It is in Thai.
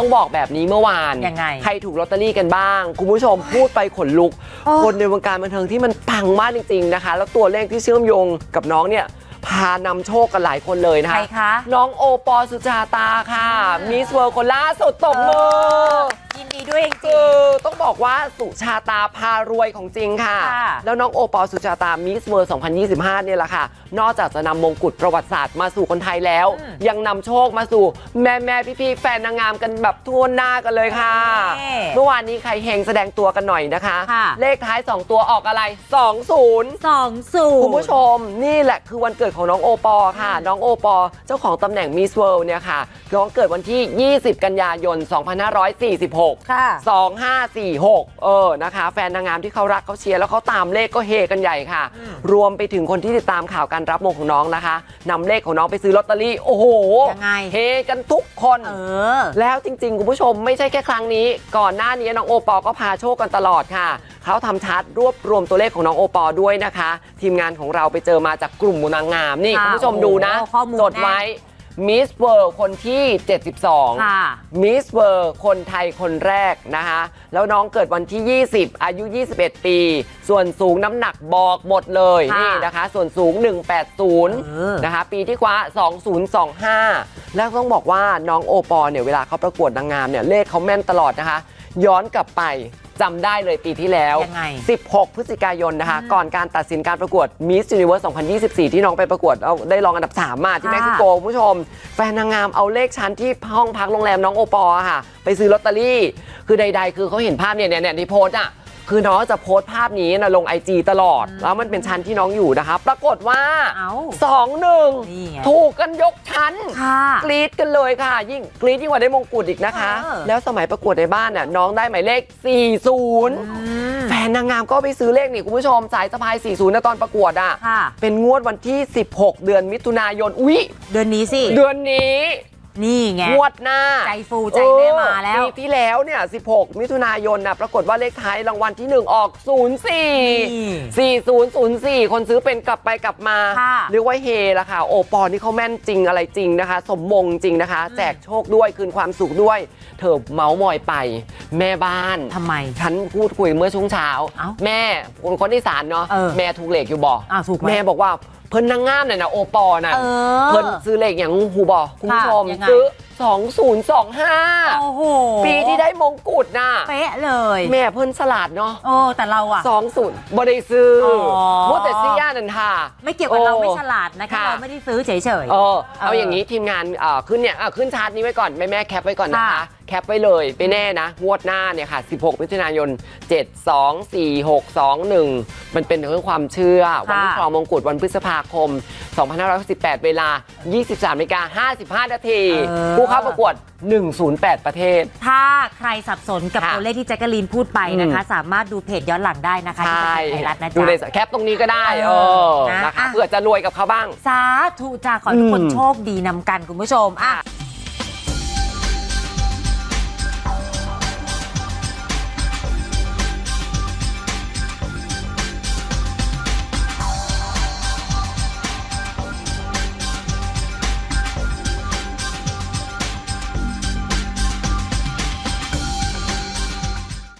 ต้องบอกแบบนี้เมื่อวานยังไงใครถูกลอตเตอรี่กันบ้าง คุณผู้ชมพูดไปขนลุกโอ้คนในวงการบันเทิงที่มันปังมากจริงๆนะคะ แล้วตัวเลขที่เชื่อมโยงกับน้องเนี่ยพานำโชคกันหลายคนเลยนะใครคะคะ น้องโอปอล์สุจาตาค่ะ มิสเวิร์คนล่าสุดตบมือยิน ดีด้วยจริคืงอต้องบอกว่าสุชาตาพารวยของจริงค่ะ ค่ะแล้วน้องโอปอลสุชาตามิสเวอร์ 2025 เนี่ยแหละค่ะ นอกจากจะนำมงกุฎประวัติศาสตร์มาสู่คนไทยแล้ว อืม ยังนำโชคมาสู่แม่แม่พี่พี่ๆแฟนนางงามกันแบบทั่วหน้ากันเลยค่ะเย้เมื่อวานนี้ใครเฮงแสดงตัวกันหน่อยนะคะ ค่ะ เลขท้าย 2 ตัวออกอะไร 20ๆสองศูนย์ คุณผู้ชมนี่แหละคือวันเกิดของน้องโอปอล์ค่ะ น้องโอปอล์เจ้าของตำแหน่งมิสเวิลด์เนี่ยค่ะน้องเกิดวันที่ 20 กันยายน 2546 ค่ะ2546 เออนะคะ แฟนนางงามที่เขารักเขาเชียร์แล้วเขาตามเลขก็เฮกันใหญ่ค่ะอืมรวมไปถึงคนที่ติดตามข่าวการรับมงของน้องนะคะนำเลขของน้องไปซื้อลอตเตอรี่ โอ้โหยังไงเฮกันทุกคนเออแล้วจริง ๆ คุณผู้ชมไม่ใช่แค่ครั้งนี้ ก่อนหน้านี้น้องโอปอลก็พาโชคกันตลอดค่ะเขาทำชาร์ตรวบรวมตัวเลขของน้องโอปอลด้วยนะคะ ทีมงานของเราไปเจอมาจากกลุ่มนางงามนี่ค่ะคุณผู้ชมดูนะโอ้ข้อมูลจดไว้ มิสเวิร์คนที่ 72ค่ะมิสเวิร์คนไทยคนแรกนะคะ แล้วน้องเกิดวันที่ 20 อายุ 21 ปี ส่วนสูงน้ำหนักบอกหมดเลยค่ะนี่นะคะ ส่วนสูงเออ180 นะคะ ปีที่คว้า2025 แล้วต้องบอกว่าน้องโอปอลเนี่ยเวลาเขาประกวดนางงามเนี่ยเลขเขาแม่นตลอดนะคะ ย้อนกลับไปจำได้เลยปีที่แล้ว ยังไง 16 พฤศจิกายนนะคะอืมก่อนการตัดสินการประกวด Miss Universe 2024 ที่น้องไปประกวดเอาได้รองอันดับ 3 มาที่ค่ะ เม็กซิโกคุณผู้ชม แฟนนางงามเอาเลขชั้นที่ห้องพักโรงแรมน้องโอปอล์อะค่ะ ไปซื้อลอตเตอรี่ คือใดๆ คือเขาเห็นภาพเนี่ยเนี่ยเนี่ยที่โพสต์อะ คือน้องจะโพสต์ภาพนี้นะลงไอจีตลอด แล้วมันเป็นชั้นที่น้องอยู่นะคะ ปรากฏว่าเอ้าสองหนึ่งนี่ไงถูกกันยกชั้นค่ะกรี๊ดกันเลยค่ะ ยิ่งกรี๊ดยิ่งกว่าได้มงกุฎอีกนะคะเออแล้วสมัยประกวดในบ้านน่ะน้องได้หมายเลข 40อืมแฟนนางงามก็ไปซื้อเลขนี่คุณผู้ชมสายสะพาย 40นะตอนประกวดอะค่ะเป็นงวดวันที่ 16 เดือนมิถุนายนอุ๊ยเดือนนี้สิเดือนนี้ นี่ไง งวดหน้าใจฟูใจแม่มาแล้วเออปีที่แล้วเนี่ย 16 มิถุนายนนะปรากฏว่าเลขท้ายรางวัลที่ 1 ออก 04 4004 คนซื้อเป็นกลับไปกลับมาค่ะเรียกว่าเฮละค่ะ โอปอนี่เขาแม่นจริงอะไรจริงนะคะ สมมงจริงนะคะ แจกโชคด้วยคืนความสุขด้วย เธอเมาส์มอยไป แม่บ้านทำไม ฉันพูดคุยเมื่อช่วงเช้าเอ้าแม่คนคนที่สารเนาะเออแม่ถูกเหล็กอยู่บ่อ้าวถูกไหมแม่บอกว่า เพิ่นนางงามน่ะนะโอปอน่ะเออ เพิ่นซื้อเหล็กอย่างหูบ่คุณผู้ชมยังไง ซื้อ2025 โอ้โหปีที่ได้มงกุฎน่ะ เป๊ะเลยแม่เพิ่นสลัดเนาะโอ้แต่เราอะ 20บ่ได้ซื้อออ มัวแต่ซื้อย่านันท่าไม่เกี่ยวกับเราโอ้ไม่ฉลาดนะคะ ค่ะ เราไม่ได้ซื้อเฉย เออเอาเออออย่างนี้ทีมงานเอ่อขึ้นเนี่ยอะขึ้นชาร์ตนี้ไว้ก่อน แม่แม่แคปไว้ก่อนนะคะ ค่ะ แคปไว้เลยไปแน่นะ งวดหน้าเนี่ยค่ะ 16มิถุนายน 7 2 4 6 2 1 มันเป็นเรื่องความเชื่อ วันที่ครองมงกุฎวันพฤษภาคม 2518เวลา 23นาฬิกา55 นาที เออ ผู้เข้าประกวด 108 ประเทศๆถ้าใครสับสนกับค่ะตัวเลขที่แจ็คกะลีนพูดไปนะคะ สามารถดูเพจย้อนหลังได้นะคะที่ใช่เป็นไทยรัฐนะดูจ๊ะในแคปตรงนี้ก็ได้เอเอออนะนะคะอะ เผื่อจะรวยกับเขาบ้าง สาธุจ้าขอให้ทุกคนอืมโชคดีนำกันคุณผู้ชมอะ